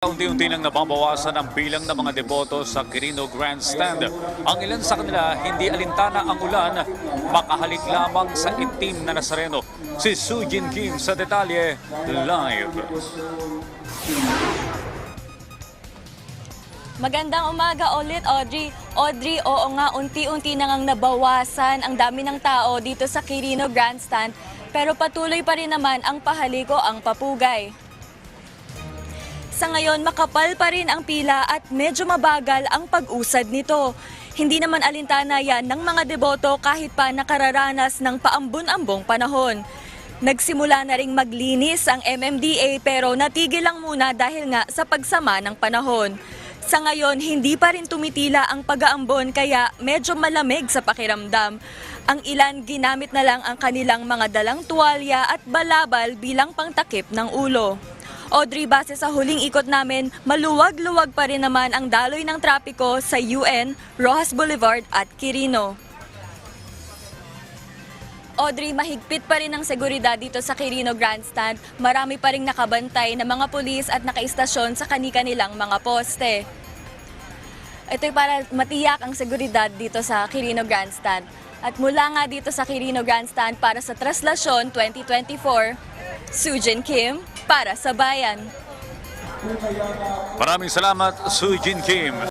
Unti-unti nang nababawasan ang bilang ng mga deboto sa Quirino Grandstand. Ang ilan sa kanila hindi alintana ang ulan, makahalik lamang sa itim na Nazareno. Si Sujin Kim sa detalye live. Magandang umaga ulit, Audrey. Audrey, oo nga, unti-unti na ngang nabawasan ang dami ng tao dito sa Quirino Grandstand, pero patuloy pa rin naman ang pahaliko ang papugay. Sa ngayon, makapal pa rin ang pila at medyo mabagal ang pag-usad nito. Hindi naman alintana yan ng mga deboto kahit pa nakararanas ng paambun-ambong panahon. Nagsimula na ring maglinis ang MMDA pero natigil lang muna dahil nga sa pagsama ng panahon. Sa ngayon, hindi pa rin tumitila ang pag-aambon kaya medyo malamig sa pakiramdam. Ang ilan ginamit na lang ang kanilang mga dalang tuwalya at balabal bilang pangtakip ng ulo. Audrey, base sa huling ikot namin, maluwag-luwag pa rin naman ang daloy ng trapiko sa UN, Rojas Boulevard at Quirino. Audrey, mahigpit pa rin ang seguridad dito sa Quirino Grandstand. Marami pa rin nakabantay na mga pulis at nakaistasyon sa kani-kanilang mga poste. Ito'y para matiyak ang seguridad dito sa Quirino Grandstand. At mula nga dito sa Quirino Grandstand para sa Traslasyon 2024, Sujin Kim para sa Bayan. Maraming salamat, Sujin Kim.